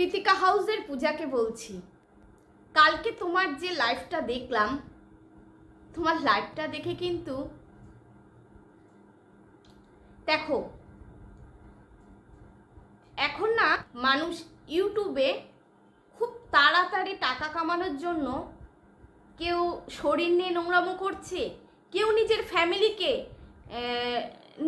কৃতিকা হাউসের পূজাকে বলছি। কালকে তোমার যে লাইফটা দেখলাম, তোমার লাইফটা দেখে কিন্তু দেখো, এখন না মানুষ ইউটিউবে খুব তাড়াতাড়ি টাকা কামানোর জন্য কেউ শরীর নিয়ে নোংরামো করছে, কেউ নিজের ফ্যামিলিকে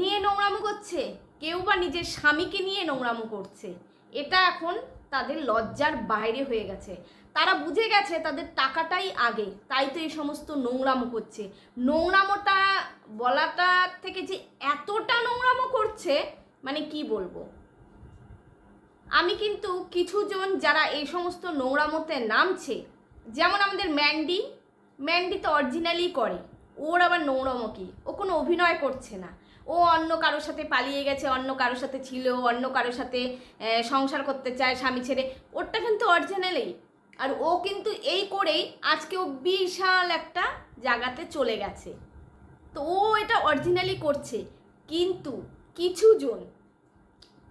নিয়ে নোংরামো করছে, কেউ বা নিজের স্বামীকে নিয়ে নোংরামো করছে। এটা এখন তাদের লজ্জার বাইরে হয়ে গেছে। তারা বুঝে গেছে তাদের টাকাটাই আগে। তাই তো এই সমস্ত নোংরামো করছে। নোংরামোটা বলাটা থেকে যে এতটা নোংরামো করছে মানে কি বলব? আমি কিন্তু কিছুজন যারা এই সমস্ত নোংরামোতে নামছে, যেমন আমাদের ম্যান্ডি ম্যান্ডি তো অরিজিনালি করে। ওর আবার নোংরামো কি? ও কোনো অভিনয় করছে না। ও অন্য কারোর সাথে পালিয়ে গেছে, অন্য কারোর সাথে ছিল, অন্য কারোর সাথে সংসার করতে চায় স্বামী ছেড়ে। ওরটা কিন্তু অরিজিনালি আর ও কিন্তু এই করেই আজকে ও বিশাল একটা জায়গাতে চলে গেছে। তো ও এটা অরিজিনালি করছে। কিন্তু কিছুজন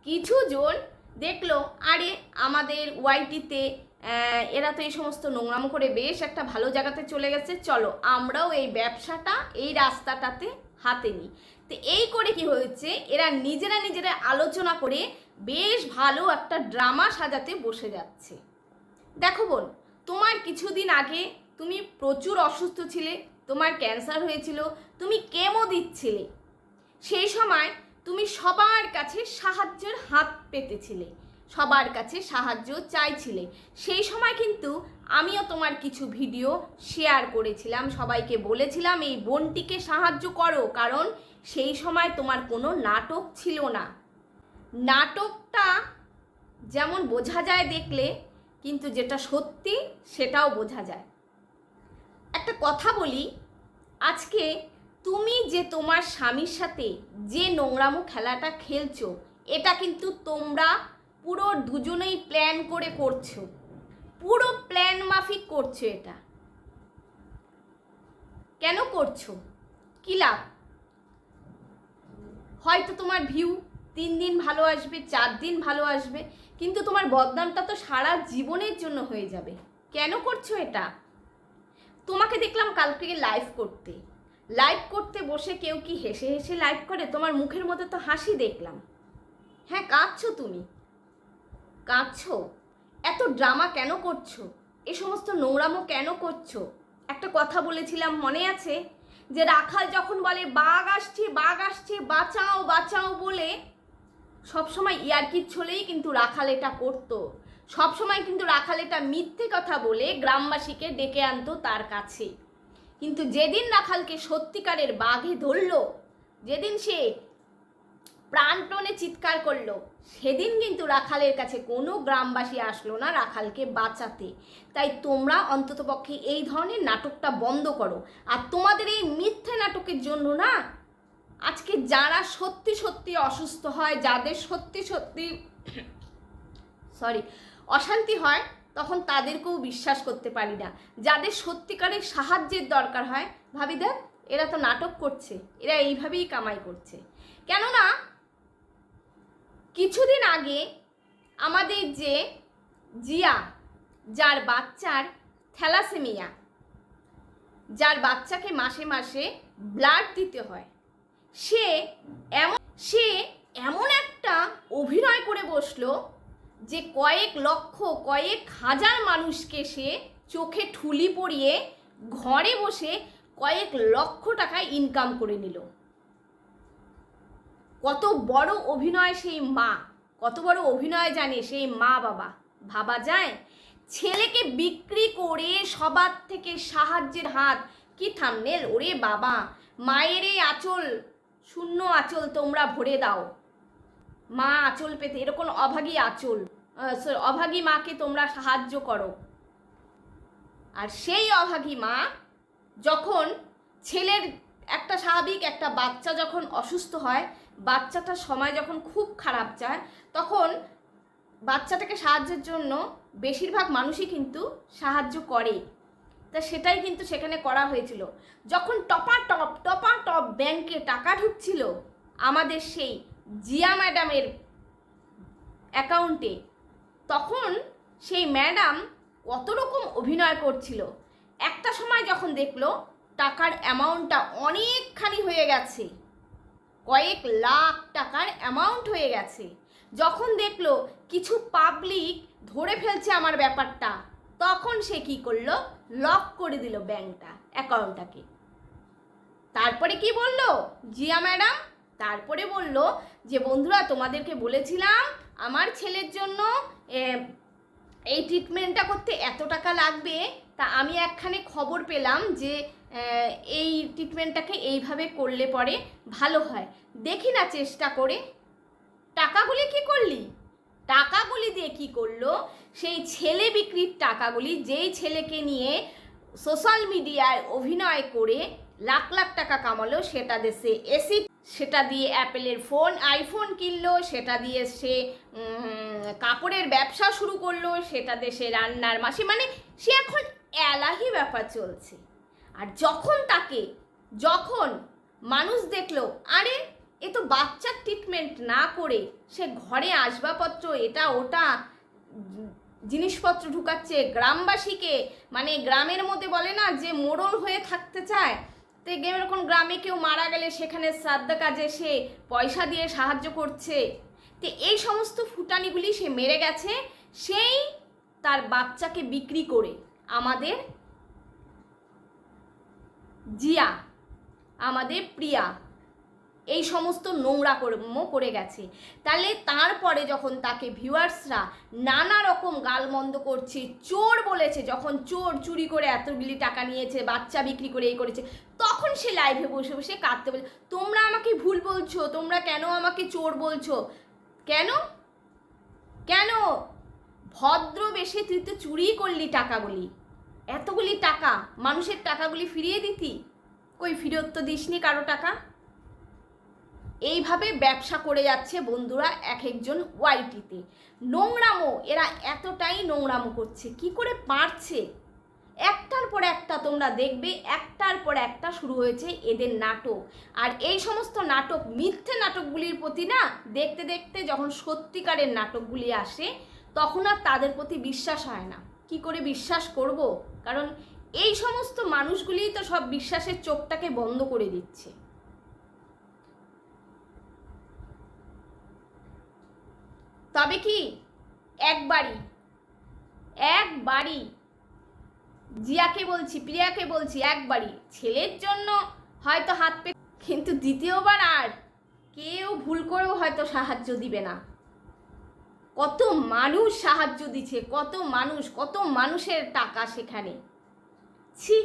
কিছুজন দেখল, আরে আমাদের ওয়াইটিতে এরা তো এই সমস্ত নোংরামো করে বেশ একটা ভালো জায়গাতে চলে গেছে, চলো আমরাও এই ব্যবসাটা, এই রাস্তাটাতে হাতে নিই। তো এই করে কি হয়েছে? এরা নিজেরা নিজেরা আলোচনা করে বেশ ভালো একটা ড্রামা সাজাতে বসে যাচ্ছে। দেখো বোন, তোমার কিছুদিন আগে তুমি প্রচুর অসুস্থ ছিলে, তোমার ক্যান্সার হয়েছিল, তুমি কেমো দিচ্ছিলে। সেই সময় তুমি সবার কাছে সাহায্যের হাত পেতেছিলে। সবার কাছে সাহায্য চাইছিলে সেই সময় কিন্তু আমিও তোমার কিছু ভিডিও শেয়ার করেছিলাম, সবাইকে বলেছিলাম, এই বোনটিকে সাহায্য করো, কারণ সেই সময় তোমার কোনো নাটক ছিল না। নাটকটা যেমন বোঝা যায় দেখলে, কিন্তু যেটা সত্যি সেটাও বোঝা যায়। একটা কথা বলি, আজকে তুমি যে তোমার স্বামীর সাথে যে নোংরামো খেলাটা খেলছো, এটা কিন্তু তোমরা পুরো দুজনেই প্ল্যান করে করছ। পুরো প্ল্যান মাফিক করছ এটা। কেন করছ? কি লাভ? হয়তো তোমার ভিউ তিন দিন ভালো আসবে, চার দিন ভালো আসবে, কিন্তু তোমার বদনামটা তো সারা জীবনের জন্য হয়ে যাবে। কেন করছ এটা? তোমাকে দেখলাম কালকে লাইভ করতে। লাইভ করতে বসে কেউ কি হেসে হেসে লাইভ করে? তোমার মুখের মধ্যে তো হাসি দেখলাম। হ্যাঁ কাঁদছো তুমি। কাঁদছো? এত ড্রামা কেন করছ? এ সমস্ত নোংরামো কেন করছ? একটা কথা বলেছিলাম, মনে আছে? যে রাখাল যখন বলে, বাঘ আসছে বাঘ আসছে, বাঁচাও বাঁচাও বলে, সবসময় ইয়ারকির ছলেই কিন্তু রাখাল এটা করতো। সবসময় কিন্তু রাখাল এটা মিথ্যে কথা বলে গ্রামবাসীকে ডেকে আনতো তার কাছে। কিন্তু যেদিন রাখালকে সত্যিকারের বাঘে ধরলো, যেদিন সে প্রাণটনে চিৎকার করল। সেদিন কিন্তু রাখালের কাছে কোনো গ্রামবাসী আসলো না রাখালকে বাঁচাতে। তাই তোমরা অন্ততপক্ষে এই ধরনের নাটকটা বন্ধ করো। আর তোমাদের এই মিথ্যে নাটকের জন্য না, আজকে যারা সত্যি সত্যি অসুস্থ হয়, যাদের সত্যি সত্যি সরি, অশান্তি হয়, তখন তাদেরকেও বিশ্বাস করতে পারি না। যাদের সত্যিকারের সাহায্যের দরকার হয়, ভাবি দেখ, এরা তো নাটক করছে, এরা এইভাবেই কামাই করছে। কেননা কিছুদিন আগে আমাদের যে জিয়া, যার বাচ্চার থ্যালাসেমিয়া, যার বাচ্চাকে মাসে মাসে ব্লাড দিতে হয়, সে এমন সে এমন একটা অভিনয় করে বসল যে কয়েক লক্ষ, কয়েক হাজার মানুষকে সে চোখে ঠুলি পরিয়ে ঘরে বসে কয়েক লক্ষ টাকা ইনকাম করে নিল। কত বড় অভিনয় সেই মা, কত বড় অভিনয় জানে সেই মা বাবা। ভাবা যায়, ছেলেকে বিক্রি করে সবার থেকে সাহায্যের হাত কি থামনেল ওরে বাবা, মায়ের এই আঁচল, শূন্য আঁচল তোমরা ভরে দাও। মা আঁচল পেতে, এরকম অভাগী আঁচল অভাগী মাকে তোমরা সাহায্য করো। আর সেই অভাগী মা যখন ছেলের একটা স্বাভাবিক একটা বাচ্চা যখন অসুস্থ হয় বাচ্চাটার সময় যখন খুব খারাপ যায়, তখন বাচ্চাটাকে সাহায্যের জন্য বেশিরভাগ মানুষই কিন্তু সাহায্য করে। তা সেটাই কিন্তু সেখানে করা হয়েছিল। যখন টপা টপ টপা টপ ব্যাংকে টাকা ঢুকছিল, আমাদের সেই জিয়া ম্যাডামের অ্যাকাউন্টে, তখন সেই ম্যাডাম কত রকম অভিনয় করছিল। একটা সময় যখন দেখল, টাকার অ্যামাউন্টটা অনেকখানি হয়ে গেছে। কয়েক লাখ টাকার অ্যামাউন্ট হয়ে গেছে। যখন দেখল কিছু পাবলিক ধরে ফেলছে আমার ব্যাপারটা, তখন সে কি করল? লক করে দিল ব্যাংকটা অ্যাকাউন্টটাকে তারপরে কি বলল? জিয়া ম্যাডাম, তারপরে বলল যে, বন্ধুরা, তোমাদেরকে বলেছিলাম আমার ছেলের জন্য এই ট্রিটমেন্টটা করতে এত টাকা লাগবে তা আমি একখানে খবর পেলাম যে এই ট্রিটমেন্টটাকে এইভাবে করলে পরে ভালো হয়। দেখি না চেষ্টা করে। টাকাগুলি কি করলি? টাকাগুলি দিয়ে কি করল? সেই ছেলে বিক্রির টাকাগুলি, যেই ছেলেকে নিয়ে সোশ্যাল মিডিয়ায় অভিনয় করে লাখ লাখ টাকা কামালো, সেটা দেশে এসি সেটা দিয়ে অ্যাপেলের ফোন আইফোন কিনলো, সেটা দিয়ে সে কাপড়ের ব্যবসা শুরু করল, সেটা দেশে রান্নার মাসে মানে সে এখন এলাহি ব্যাপার চলছে। আর যখন তাকে, যখন মানুষ দেখল, আরে, এ তো বাচ্চার ট্রিটমেন্ট না করে সে ঘরে আসবাবপত্র, এটা, ওটা, জিনিসপত্র ঢুকাচ্ছে, গ্রামবাসীকে মানে গ্রামের মধ্যে বলে না যে মোড়ল হয়ে থাকতে চায়, তো এরকম গ্রামে কেউ মারা গেলে সেখানে শ্রাদ্ধ কাজে সে পয়সা দিয়ে সাহায্য করছে। তো এই সমস্ত ফুটানিগুলি সে মেরে গেছে, সেই তার বাচ্চাকে বিক্রি করে। আমাদের জিয়া, আমাদের প্রিয়া, এই সমস্ত নোংরা কর্ম করে গেছে। তাহলে তারপরে যখন তাকে ভিউয়ার্সরা নানা রকম গালমন্দ করছে, চোর বলেছে, যখন চোর চুরি করে এতগুলি টাকা নিয়েছে, বাচ্চা বিক্রি করে এই করেছে, তখন সে লাইভে বসে বসে কাঁদতে বলে, তোমরা আমাকে ভুল বলছো, তোমরা কেন আমাকে চোর বলছো? কেন? কেন? ভদ্র বেশে তুই তো চুরি করলি টাকাগুলি। এতগুলি টাকা, মানুষের টাকাগুলি ফিরিয়ে দিতি? কই ফিরত তো দিসনি কারও টাকা? এইভাবে ব্যবসা করে যাচ্ছে বন্ধুরা এক একজন ওয়াইটিতে। নোংরামো, এরা এতটাই নোংরামো করছে। কি করে পারছে? একটার পর একটা তোমরা দেখবে, একটার পর একটা শুরু হয়েছে এদের নাটক। আর এই সমস্ত নাটক মিথ্যে নাটকগুলির প্রতি না, দেখতে দেখতে যখন সত্যিকারের নাটকগুলি আসে তখন আর তাদের প্রতি বিশ্বাস হয় না। কি করে বিশ্বাস করব? কারণ এই সমস্ত মানুষগুলিই তো সব বিশ্বাসের চোখটাকে বন্ধ করে দিচ্ছে। তবে কি? একবারই। একবারই। জিয়াকে বলছি, প্রিয়াকে বলছি, একবারই। ছেলের জন্য হয়তো হাত পে কিন্তু দ্বিতীয়বার আর কেউ ভুল করেও হয়তো সাহায্য দিবে না। কত মানুষ সাহায্য দিচ্ছে, কত মানুষ, কত মানুষের টাকা সেখানে। ছি,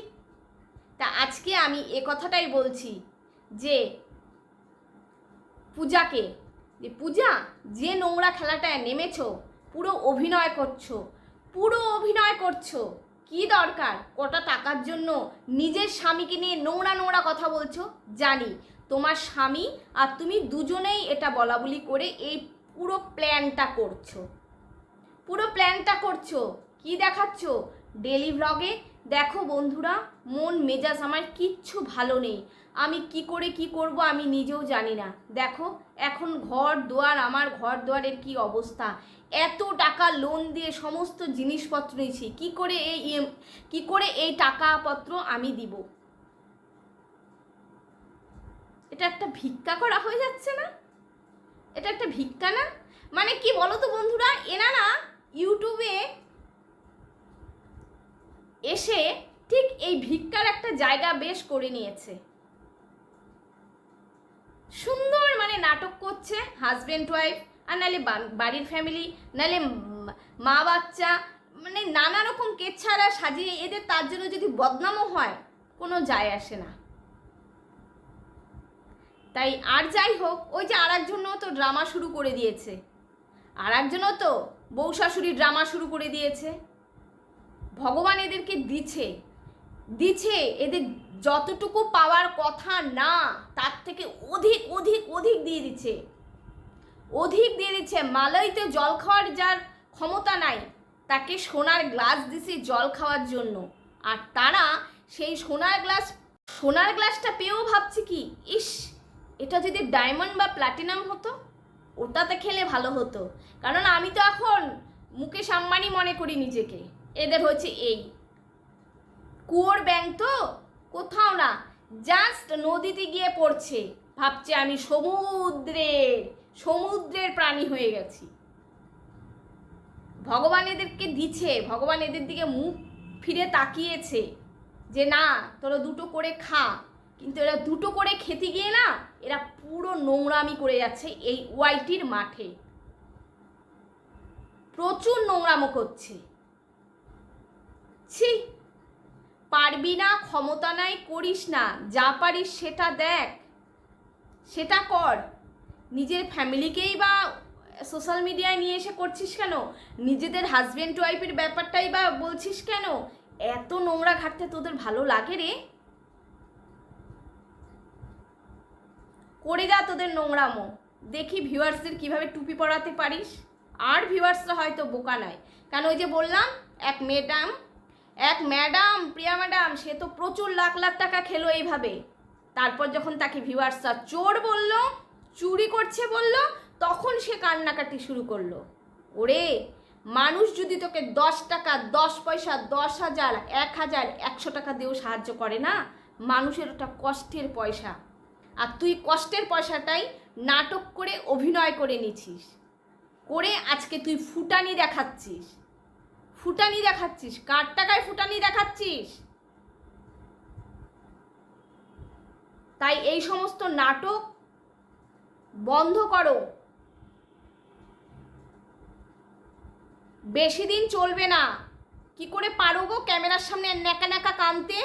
তা আজকে আমি এ কথাটাই বলছি যে পূজাকে, যে পূজা, যে নোংরা খেলাটায় নেমেছো, পুরো অভিনয় করছ, পুরো অভিনয় করছ, কি দরকার? কটা টাকার জন্য নিজের স্বামীকে নিয়ে নোংরা নোংরা কথা বলছো? জানি, তোমার স্বামী আর তুমি দুজনেই এটা বলা বলি করে এই পুরো প্ল্যানটা করছ। পুরো প্ল্যানটা করছ। কি দেখাচ্ছ? ডেলি ভ্লগে দেখো বন্ধুরা, মন মেজাজ আমার কিচ্ছু ভালো নেই। আমি কি করে কি করব আমি নিজেও জানি না। দেখো, এখন ঘর দুয়ার, আমার ঘর দুয়ারের কি অবস্থা? এত টাকা লোন দিয়ে সমস্ত জিনিসপত্র নিয়েছি। কি করে এই কি করে এই টাকাপত্র আমি দিব? এটা একটা ভিক্ষা করা হয়ে যাচ্ছে না? এটা একটা ভিক্ষা না? মানে কি বলো তো বন্ধুরা এনারা ইউটিউবে এসে ঠিক এই ভিক্ষার একটা জায়গা বেশ করে নিয়েছে। সুন্দর মানে নাটক করছে হাজব্যান্ড ওয়াইফ আর নাহলে বাড়ির ফ্যামিলি নাহলে মা বাচ্চা মানে নানা রকম কেচ্ছারা সাজিয়ে, এদের তার জন্য যদি বদনামও হয়, কোনো যায় আসে না। তাই আর যাই হোক, ওই যে আর একজনও তো ড্রামা শুরু করে দিয়েছে। আর একজনও তো বউ শাশুড়ি ড্রামা শুরু করে দিয়েছে। ভগবান এদেরকে দিছে। দিছে এদের যতটুকু পাওয়ার কথা না, তার থেকে অধিক অধিক অধিক দিয়ে দিচ্ছে অধিক দিয়ে দিচ্ছে মালয়তে জল খাওয়ার যার ক্ষমতা নাই, তাকে সোনার গ্লাস দিছে জল খাওয়ার জন্য। আর তারা সেই সোনার গ্লাস, সোনার গ্লাসটা পেয়েও ভাবছে কি, ইস! এটা যদি ডায়মন্ড বা প্লাটিনাম হতো, ওটাতে খেলে ভালো হতো। কারণ আমি তো এখন মুকেশ আম্বানি মনে করি নিজেকে। এদের হচ্ছে এই। কুয়োর ব্যাংক তো কোথাও না জাস্ট নদীতে গিয়ে পড়ছে। ভাবছে আমি সমুদ্রের সমুদ্রের প্রাণী হয়ে গেছি। ভগবান এদেরকে দিচ্ছে, ভগবান এদের দিকে মুখ ফিরে তাকিয়েছে যে না, তোরা দুটো করে খা। কিন্তু এরা দুটো করে খেতে গিয়ে না, এরা পুরো নোংরামি করে যাচ্ছে এই ওয়াইটির মাঠে। প্রচুর নোংরামো করছে। ছি, পারবি না, ক্ষমতা নাই, করিস না, যা পারিস সেটা দেখ, সেটা কর। নিজের ফ্যামিলিকেই বা সোশ্যাল মিডিয়ায় নিয়ে এসে করছিস কেন? নিজেদের হাজব্যান্ড ওয়াইফের ব্যাপারটাই বা বলছিস কেন? এত নোংরা ঘাটতে তোদের ভালো লাগে রে? করে যা তোদের নোংরামো দেখি ভিউয়ার্সদের কীভাবে টুপি পরাতে পারিস। আর ভিউয়ার্সরা হয়তো বোকা নয়। কেন ওই যে বললাম, এক ম্যাডাম এক ম্যাডাম, প্রিয়া ম্যাডাম, সে তো প্রচুর লাখ লাখ টাকা খেলো এইভাবে। তারপর যখন তাকে ভিউয়ার্সরা চোর বলল, চুরি করছে বলল, তখন সে কান্নাকাটি শুরু করল। ওরে, মানুষ যদি তোকে দশ টাকা, দশ পয়সা, দশ হাজার, এক হাজার, একশো টাকা দিয়েও সাহায্য করে না, মানুষের ওটা কষ্টের পয়সা। আর তুই কষ্টের পয়সাটাই নাটক করে অভিনয় করে নিছিস করে আজকে তুই ফুটানি দেখাচ্ছিস। ফুটানি দেখাচ্ছিস। কার টাকায় ফুটানি দেখাচ্ছিস? তাই এই সমস্ত নাটক বন্ধ করো। বেশি দিন চলবে না। কি করে পারো গো ক্যামেরার সামনে ন্যাকা ন্যাকা কানতে?